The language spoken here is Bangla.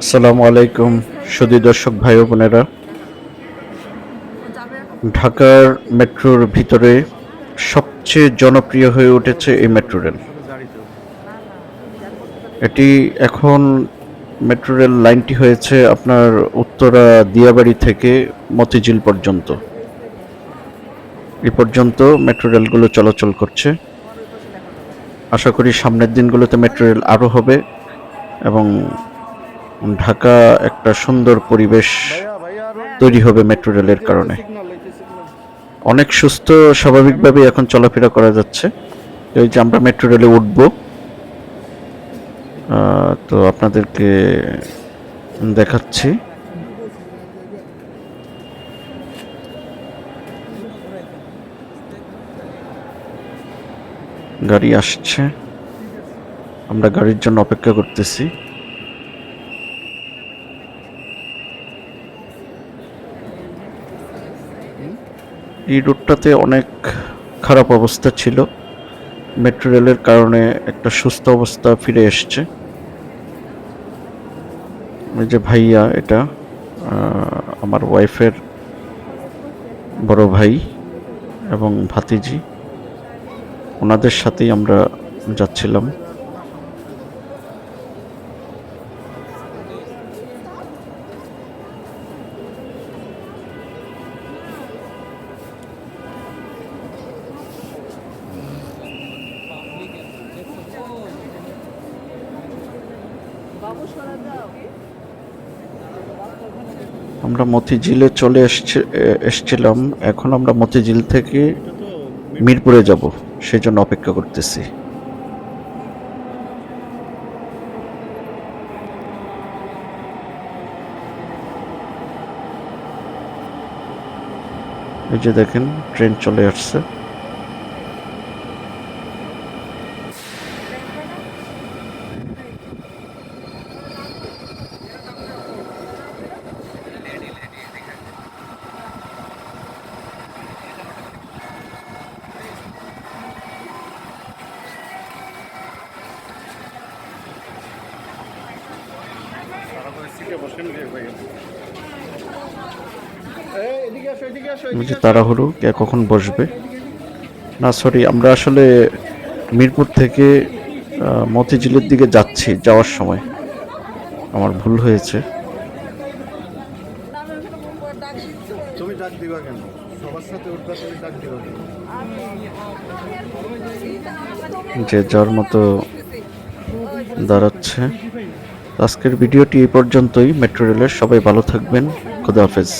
আসসালামু আলাইকুম সুদী দর্শক ভাই বোনেরা। ঢাকার মেট্রোর ভিতরে সবচেয়ে জনপ্রিয় হয়ে উঠেছে এই মেট্রো রেল। এটি এখন মেট্রো রেল লাইনটি হয়েছে আপনার উত্তরা দিয়াবাড়ি থেকে মতিঝিল পর্যন্ত। এ পর্যন্ত মেট্রো রেলগুলো চলাচল করছে। আশা করি সামনের দিনগুলোতে মেট্রো রেল আরও হবে এবং ঢাকা একটা সুন্দর পরিবেশ তৈরি হবে মেট্রো রেলের কারণে। অনেক সুস্থ স্বাভাবিকভাবে এখন চলাফেরা করা যাচ্ছে। এই যে আমরা মেট্রো রেলে উঠব। তো আপনাদেরকে দেখাচ্ছি। গাড়ি আসছে। আমরা গাড়ির জন্য অপেক্ষা করতেছি। এই রুটটাতে অনেক খারাপ অবস্থা ছিল। মেট্রো রেলের কারণে একটা সুস্থ অবস্থা ফিরে এসছে। যে ভাইয়া এটা আমার ওয়াইফের বড় ভাই এবং ভাতিজি। ওনাদের সাথেই আমরা যাচ্ছিলাম। আমরা মতিঝিলে চলে এসছে এসছিলাম। এখন আমরা মতিঝিল থেকে মিরপুরে যাব সেই জন্য অপেক্ষা করতেছি। এই যে দেখেন, ট্রেন চলে আসছে। যে তাড়াহুড়ো কে কখন বসবে? না সরি আমরা আসলে মিরপুর থেকে মতিঝিলের দিকে যাচ্ছি যাওয়ার সময়। আমার ভুল হয়েছে। তুমি ডাক দিবা কেন? সবার সাথে উঠবা তুমি ডাক দিবা কেন? যে যার মতো দাঁড়াচ্ছে। আজকের ভিডিওটি এই পর্যন্তই। মেট্রো রেলের সবাই ভালো থাকবেন। খুদা হাফেজ।